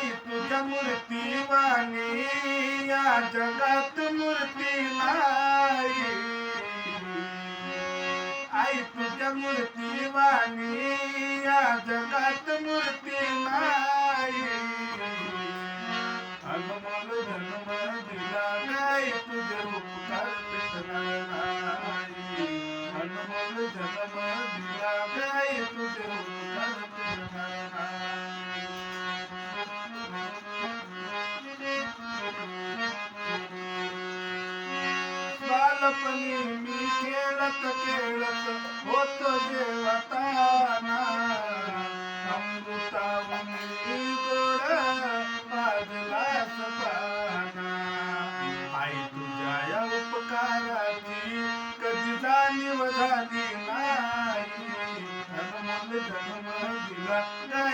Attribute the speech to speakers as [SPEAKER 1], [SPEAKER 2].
[SPEAKER 1] नाही तुझ्या मूर्ती वाणी या जगात मूर्ती नाही आई तुझ्या मूर्ती वाणी या जगात मूर्ती नाही हनुमान जन्म दिला नाही तुझे उपकार पेटणार नाही अनमोल जन्म दिला नाही तुझे बाळपणी खेळत खेळत होत जेवताना अमृतावनी गोड पाजलास पाना आई तुझ्या या उपकाराची कधी जाणीव झाली नाही. जन्म